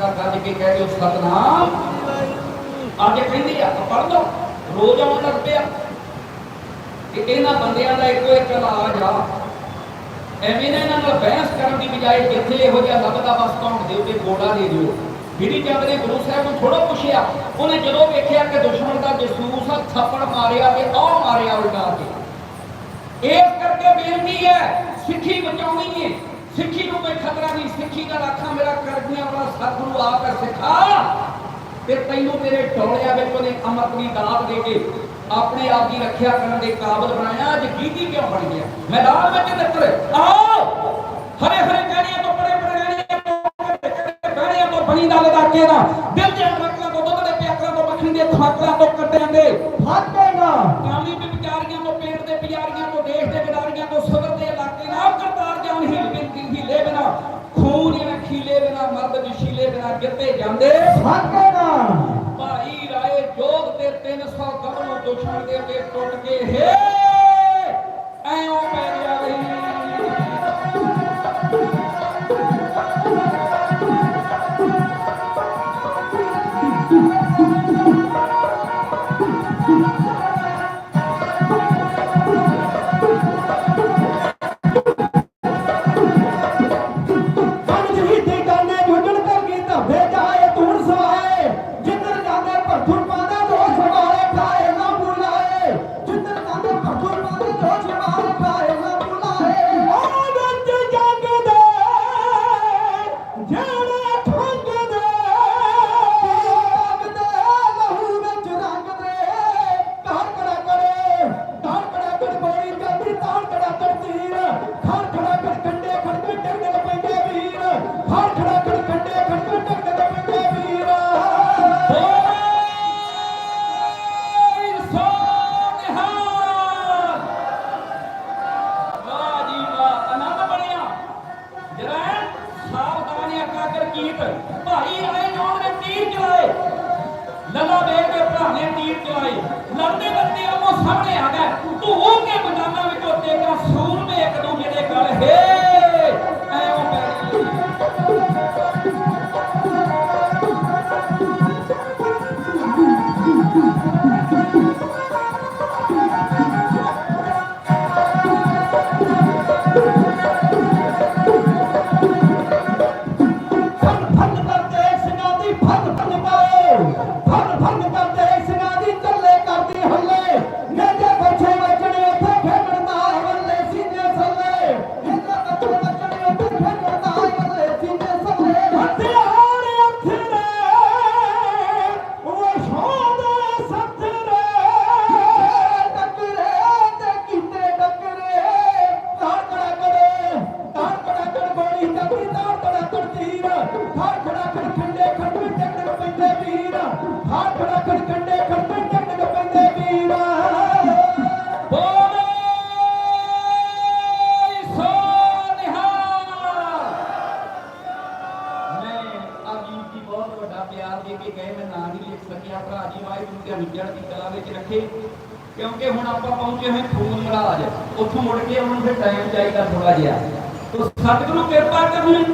ਰੱਜ ਕੇ ਕਹਿ ਦਿਓ, ਸਤਨਾਮ। ਅੱਜ ਕਹਿੰਦੀ ਆ ਪੜ ਲਓ, ਰੋਜ਼ ਆਉਣ ਲੱਗ ਪਿਆ। ਕਿ ਇਹਨਾਂ ਬੰਦਿਆਂ ਦਾ ਇੱਕੋ ਇੱਕ ਇਲਾਜ ਆ, ਐਵੇਂ ਨਾ ਇਹਨਾਂ ਨਾਲ ਬਹਿਸ ਕਰਨ ਦੀ ਬਜਾਏ ਜਿੱਥੇ ਇਹੋ ਜਿਹਾ ਲੱਭਦਾ ਬਸ ਕੌਣ ਦੇ ਉੱਤੇ ਗੋਲਾ ਦੇ ਦਿਓ। ਜਿਹੜੀ ਜੰਗ ਦੇ ਗੁਰੂ ਸਾਹਿਬ ਨੂੰ ਥੋੜਾ ਪੁੱਛਿਆ, ਉਹਨੇ ਜਦੋਂ ਵੇਖਿਆ ਕਿ ਦੁਸ਼ਮਣ ਦਾ ਜਸੂਸ ਆ, ਥੱਪੜ ਮਾਰਿਆ ਤੇ ਆਹ ਮਾਰਿਆ ਉਲਟਾ ਕੇ। ਇਸ ਕਰਕੇ ਬੇਨਤੀ ਹੈ, ਸਿੱਖੀ ਬਚਾਉਣੀ ਹੈ। ਸਿੱਖੀ ਨੂੰ ਕੋਈ ਖਤਰਾ ਨਹੀਂ, ਸਿੱਖੀ ਦਾ ਰਾਖਾ ਮੇਰਾ ਕਰਦੀਆਂ ਵਾਲਾ ਸਤਿਗੁਰੂ ਆ ਕੇ ਸਿਖਾ। ਤੇ ਤੈਨੂੰ ਤੇਰੇ ਟੋਲਿਆਂ ਵਿੱਚ ਉਹਨੇ ਅੰਮ੍ਰਿਤ ਦੀ ਦਾਤ ਦੇ ਕੇ ਆਪਣੇ ਆਪ ਦੀ ਰੱਖਿਆ ਕਰਨ ਦੇ ਕਾਬਲ ਬਣਾਇਆ, ਅੱਜ ਗੀਤੀ ਕਿਉਂ ਬਣ ਗਿਆ? ਮੈਦਾਨ ਵਿੱਚ ਨਿਕਲ, ਆਓ! ਹਰੇ ਹਰੇ ਕਹਿਣੀਆਂ ਤੋਂ ਪਰੇ ਪਰੇ ਰਹਿਣੀਆਂ ਤੋਂ ਬਣੀ ਦਾ ਲਦਾਕੇ ਦਾ। ਦਿਲ ਦੇ ਅਮਰਕਲਾਂ ਤੋਂ ਦੁੱਧ ਦੇ ਪਿਆਕਲਾਂ ਤੋਂ ਮੱਖਣੀ ਦੇ ਖਾਕਲਾਂ ਤੋਂ ਕੱਟਿਆਂ ਦੇ। ਫਾਟੇਗਾ ਕਾਮੀ ਮਰਦ ਜਸ਼ੀਲੇ ਬਿਨਾ ਜਿੱਤੇ ਜਾਂਦੇ। ਫਾਟੇਗਾ ਭਾਈ ਰਾਏ ਜੋਗ ਤੇ 300 ਗੱਭਰੂ ਦੁਸ਼ਮਣ ਦੇ ਅੱਗੇ ਟੁੱਟ ਕੇ ਹੇ! ਐਉਂ ਪੈ ਗਿਆ ਬਈ ਪੰਜ ਭਾਈ ਆਏ ਜੋਨ ਨੇ ਤੀਰ ਚਲਾਏ। ਲੱਲਾ ਬੇਗ ਦੇ ਭਰਾ ਨੇ ਤੀਰ ਚਲਾਏ। ਲੜਦੇ ਲੜਦੇ ਉਹ ਸਾਹਮਣੇ ਆ ਗਿਆ ਤੂੰ ਹੋ ਕੇ ਮੈਦਾਨਾਂ ਬਹੁਤ ਵੱਡਾ ਪਿਆਰ ਦੇ ਕੇ ਗਏ, ਮੈਂ ਨਾਂ ਨਹੀਂ ਲਿਖ ਸਕਿਆ। ਭਰਾ ਜੀ, ਵਾਹਿਗੁਰੂ ਦੇ ਵਿਜੜ ਦੀ ਕਲਾ ਵਿੱਚ ਰੱਖੇ। ਕਿਉਂਕਿ ਹੁਣ ਆਪਾਂ ਪਹੁੰਚੇ ਹਾਂ ਫੂਲ ਮਹਾਰਾਜ, ਉੱਥੋਂ ਮੁੜ ਕੇ ਉਹਨਾਂ ਨੂੰ ਟਾਈਮ ਚਾਹੀਦਾ ਥੋੜਾ ਜਿਹਾ। ਤੋ ਸਤਿਗੁਰੂ ਕਿਰਪਾ ਕਰਨੀ